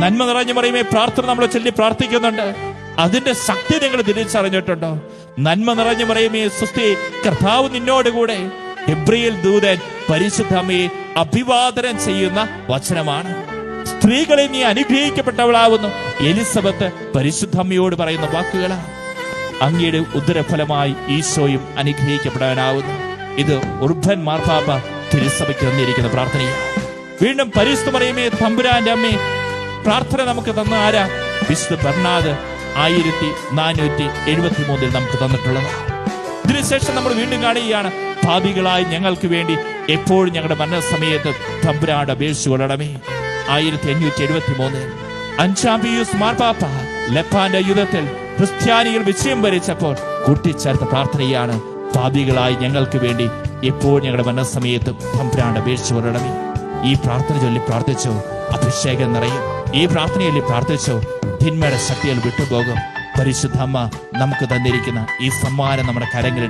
നന്മ നിറഞ്ഞു പറയുമേ പ്രാർത്ഥന നമ്മൾ ചൊല്ലി പ്രാർത്ഥിക്കുന്നുണ്ട്. അതിന്റെ ശക്തി നിങ്ങൾ തിരിച്ചറിഞ്ഞിട്ടുണ്ടോ? നന്മ നിറഞ്ഞു പറയുമേ സുസ്തി കർത്താവ് നിന്നോടുകൂടെ എബ്രിയൽ ദൂതൻ പരിശുദ്ധമേ അഭിവാദനം ചെയ്യുന്ന വചനമാണ്. സ്ത്രീകളെ നീ അനുഗ്രഹിക്കപ്പെട്ടവളാവുന്നു. എലിസബത്ത് പരിശുദ്ധമ്മയോട് പറയുന്ന വാക്കുകളാണ് അങ്ങയുടെ ഉദരഫലമായി ഈശോയും അനുഗ്രഹിക്കപ്പെടാനാവുന്നു. ഇത് ഉർഭൻ മാർപ്പാപ്പ തിരുസഭയ്ക്ക് തന്നിരിക്കുന്ന പ്രാർത്ഥനയാണ്. വീണ്ടും പരിശുദ്ധ പറയുമേ തമ്പുരാന്റെ അമ്മേ പ്രാർത്ഥന നമുക്ക് തന്ന ആരാ? വിശുദ്ധ ബർണാദ് ആയിരത്തി നാനൂറ്റി എഴുപത്തി മൂന്നിൽ നമുക്ക് തന്നിട്ടുള്ളത്. ഇതിനുശേഷം നമ്മൾ വീണ്ടും കാണുകയാണ്. പാപികളായി ഞങ്ങൾക്ക് വേണ്ടി എപ്പോഴും ഞങ്ങളുടെ മരണസമയത്ത് തമ്പുരാട് അപേക്ഷിച്ചു കൊള്ളണമേ. ആയിരത്തി അഞ്ഞൂറ്റി എഴുപത്തി മൂന്ന് അഞ്ചാം പിയൂസ് മാർപാപ്പ ലപ്പാന്റെ യുദ്ധത്തിൽ ക്രിസ്ത്യാനികൾ വിജയം വരിച്ചപ്പോൾ കൂട്ടിച്ചേർത്ത പ്രാർത്ഥനയാണ് പാപികളായി ഞങ്ങൾക്ക് വേണ്ടി എപ്പോഴും ഞങ്ങളുടെ മരണസമയത്ത് തമ്പുരാട് അപേക്ഷിച്ചു കൊള്ളണമേ. ഈ പ്രാർത്ഥന ചൊല്ലി പ്രാർത്ഥിച്ചു അഭിഷേകം നിറയും. ഈ പ്രാർത്ഥനയല്ലേ പ്രാർത്ഥിച്ചു. തിന്മയുടെ ശക്തിയിൽ വിട്ടുപോകും. പരിശുദ്ധമ്മ നമുക്ക് തന്നിരിക്കുന്ന ഈ സമ്മാനം നമ്മുടെ കരങ്ങളിൽ